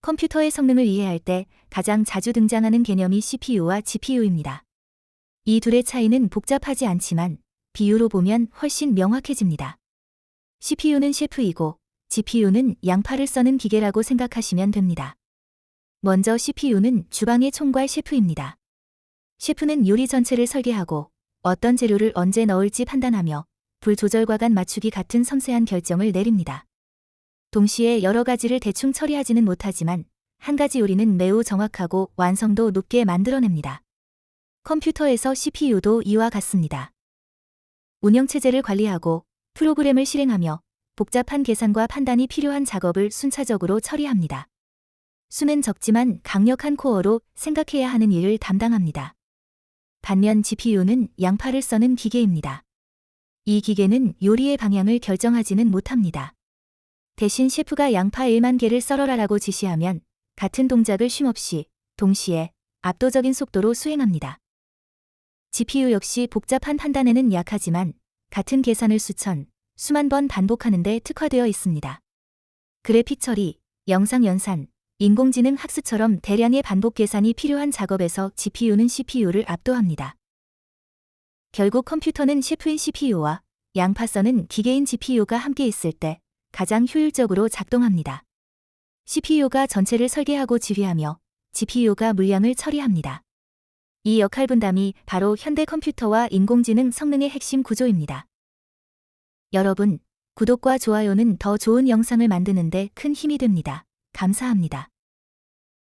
컴퓨터의 성능을 이해할 때 가장 자주 등장하는 개념이 CPU와 GPU입니다. 이 둘의 차이는 복잡하지 않지만 비유로 보면 훨씬 명확해집니다. CPU는 셰프이고 GPU는 양파를 써는 기계라고 생각하시면 됩니다. 먼저 CPU는 주방의 총괄 셰프입니다. 셰프는 요리 전체를 설계하고 어떤 재료를 언제 넣을지 판단하며 불 조절과 간 맞추기 같은 섬세한 결정을 내립니다. 동시에 여러 가지를 대충 처리하지는 못하지만 한 가지 요리는 매우 정확하고 완성도 높게 만들어냅니다. 컴퓨터에서 CPU도 이와 같습니다. 운영체제를 관리하고 프로그램을 실행하며 복잡한 계산과 판단이 필요한 작업을 순차적으로 처리합니다. 수는 적지만 강력한 코어로 생각해야 하는 일을 담당합니다. 반면 GPU는 양파를 써는 기계입니다. 이 기계는 요리의 방향을 결정하지는 못합니다. 대신 셰프가 양파 1만 개를 썰어라라고 지시하면 같은 동작을 쉼없이 동시에 압도적인 속도로 수행합니다. GPU 역시 복잡한 판단에는 약하지만 같은 계산을 수천, 수만 번 반복하는데 특화되어 있습니다. 그래픽 처리, 영상 연산, 인공지능 학습처럼 대량의 반복 계산이 필요한 작업에서 GPU는 CPU를 압도합니다. 결국 컴퓨터는 셰프인 CPU와 양파 써는 기계인 GPU가 함께 있을 때 가장 효율적으로 작동합니다. CPU가 전체를 설계하고 지휘하며 GPU가 물량을 처리합니다. 이 역할 분담이 바로 현대 컴퓨터와 인공지능 성능의 핵심 구조입니다. 여러분, 구독과 좋아요는 더 좋은 영상을 만드는데 큰 힘이 됩니다. 감사합니다.